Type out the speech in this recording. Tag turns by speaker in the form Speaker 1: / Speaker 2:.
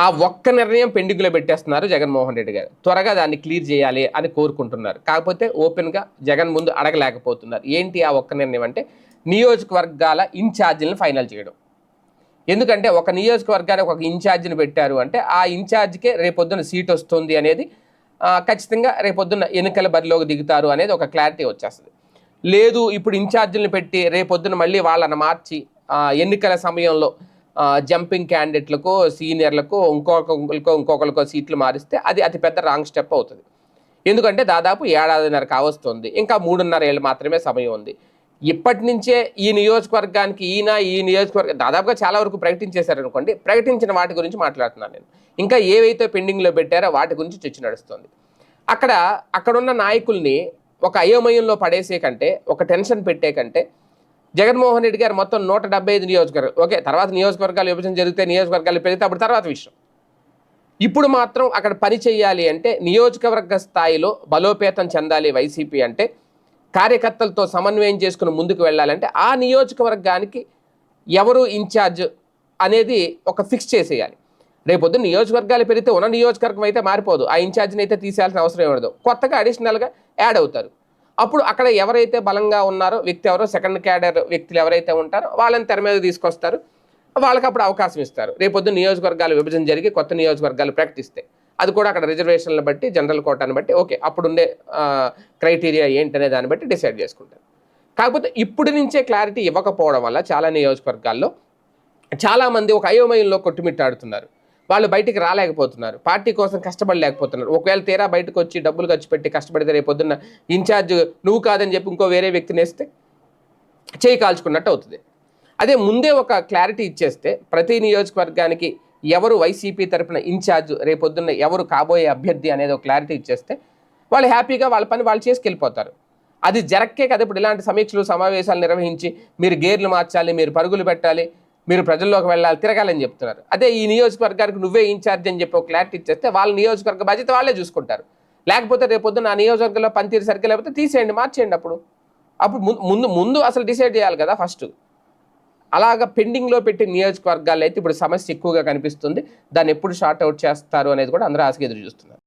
Speaker 1: ఆ ఒక్క నిర్ణయం పెండింగ్లో పెట్టేస్తున్నారు జగన్మోహన్ రెడ్డి గారు. త్వరగా దాన్ని క్లియర్ చేయాలి అని కోరుకుంటున్నారు. కాకపోతే ఓపెన్గా జగన్ ముందు అడగలేకపోతున్నారు. ఏంటి ఆ ఒక్క నిర్ణయం అంటే నియోజకవర్గాల ఇన్ఛార్జీలను ఫైనల్ చేయడం. ఎందుకంటే ఒక నియోజకవర్గానికి ఒక ఇన్ఛార్జిని పెట్టారు అంటే ఆ ఇన్ఛార్జికే రేపొద్దున సీట్ వస్తుంది అనేది ఖచ్చితంగా రేపొద్దున ఎన్నికల బరిలోకి దిగుతారు అనేది ఒక క్లారిటీ వచ్చేస్తుంది. లేదు ఇప్పుడు ఇన్ఛార్జీలను పెట్టి రేపొద్దున మళ్ళీ వాళ్ళని మార్చి ఆ, ఎన్నికల సమయంలో జంపింగ్ క్యాండిడేట్లకు సీనియర్లకు ఇంకొకరికో ఇంకొకరికో సీట్లు మారిస్తే అది అతిపెద్ద రాంగ్ స్టెప్ అవుతుంది. ఎందుకంటే దాదాపు ఏడాదిన్నర కావస్తుంది. ఇంకా మూడున్నర ఏళ్ళు మాత్రమే సమయం ఉంది. ఇప్పటి నుంచే ఈ నియోజకవర్గానికి ఈయన ఈ నియోజకవర్గం దాదాపుగా చాలా వరకు ప్రకటించేశారనుకోండి ప్రకటించిన వాటి గురించి మాట్లాడుతున్నాను నేను. ఇంకా ఏవైతే పెండింగ్లో పెట్టారో వాటి గురించి చర్చ నడుస్తుంది. అక్కడ అక్కడున్న నాయకుల్ని ఒక అయోమయంలో పడేసే కంటే ఒక టెన్షన్ పెట్టే కంటే జగన్మోహన్ రెడ్డి గారు మొత్తం నూట డెబ్బై ఐదు నియోజకవర్గం ఓకే తర్వాత నియోజకవర్గాలు విభజన జరిగితే నియోజకవర్గాలు పెరిగితే అప్పుడు తర్వాత విషయం. ఇప్పుడు మాత్రం అక్కడ పని చేయాలి అంటే నియోజకవర్గ స్థాయిలో బలోపేతం చెందాలి వైసీపీ అంటే కార్యకర్తలతో సమన్వయం చేసుకుని ముందుకు వెళ్ళాలంటే ఆ నియోజకవర్గానికి ఎవరు ఇన్ఛార్జ్ అనేది ఒక ఫిక్స్ చేసేయాలి. రేపొద్దు నియోజకవర్గాలు పెరిగితే ఉన్న నియోజకవర్గం అయితే మారిపోదు. ఆ ఇన్ఛార్జ్ని అయితే తీసేయాల్సిన అవసరం ఏమడదు కొత్తగా అడిషనల్గా యాడ్ అవుతారు. అప్పుడు అక్కడ ఎవరైతే బలంగా ఉన్నారో వ్యక్తి ఎవరో సెకండ్ క్యాడర్ వ్యక్తులు ఎవరైతే ఉంటారో వాళ్ళని తెర మీద తీసుకొస్తారు. వాళ్ళకి అప్పుడు అవకాశం ఇస్తారు. రేపొద్దు నియోజకవర్గాలు విభజన జరిగి కొత్త నియోజకవర్గాలు ప్రకటిస్తే అది కూడా అక్కడ రిజర్వేషన్లు బట్టి జనరల్ కోటాను బట్టి ఓకే అప్పుడుండే క్రైటీరియా ఏంటనే దాన్ని బట్టి డిసైడ్ చేసుకుంటారు. కాకపోతే ఇప్పుడు నుంచే క్లారిటీ ఇవ్వకపోవడం వల్ల చాలా నియోజకవర్గాల్లో చాలామంది ఒక అయోమయంలో కొట్టుమిట్టాడుతున్నారు. వాళ్ళు బయటికి రాలేకపోతున్నారు. పార్టీ కోసం కష్టపడలేకపోతున్నారు. ఒకవేళ తీరా బయటకు వచ్చి డబ్బులు ఖర్చు పెట్టి కష్టపడితే రేపు పొద్దున్న ఇన్ఛార్జ్ నువ్వు కాదని చెప్పి ఇంకో వేరే వ్యక్తిని వేస్తే చేయి కాల్చుకున్నట్టు అవుతుంది. అదే ముందే ఒక క్లారిటీ ఇచ్చేస్తే ప్రతి నియోజకవర్గానికి ఎవరు వైసీపీ తరపున ఇన్ఛార్జ్ రేపొద్దున్న ఎవరు కాబోయే అభ్యర్థి అనేది ఒక క్లారిటీ ఇచ్చేస్తే వాళ్ళు హ్యాపీగా వాళ్ళ పని వాళ్ళు చేసుకెళ్ళిపోతారు. అది జరక్కే కదా ఇప్పుడు ఇలాంటి సమీక్షలు సమావేశాలు నిర్వహించి మీరు గేర్లు మార్చాలి మీరు పరుగులు పెట్టాలి మీరు ప్రజల్లోకి వెళ్ళాలి తిరగాలని చెప్తున్నారు. అదే ఈ నియోజకవర్గానికి నువ్వే ఇన్ఛార్జ్ అని చెప్పి ఒక క్లారిటీ ఇచ్చేస్తే వాళ్ళ నియోజకవర్గ బాధ్యత వాళ్ళే చూసుకుంటారు. లేకపోతే రేపొద్దున ఆ నియోజకవర్గంలో పనితీరు సరిగ్గా లేకపోతే తీసేయండి మార్చేయండి అప్పుడు. అప్పుడు ముందు ముందు అసలు డిసైడ్ చేయాలి కదా ఫస్ట్ అలాగ పెండింగ్లో పెట్టి నియోజకవర్గాలు అయితే ఇప్పుడు సమస్య ఎక్కువగా కనిపిస్తుంది. దాన్ని ఎప్పుడు షార్ట్ అవుట్ చేస్తారు అనేది కూడా అందరూ ఆశగా ఎదురు చూస్తున్నారు.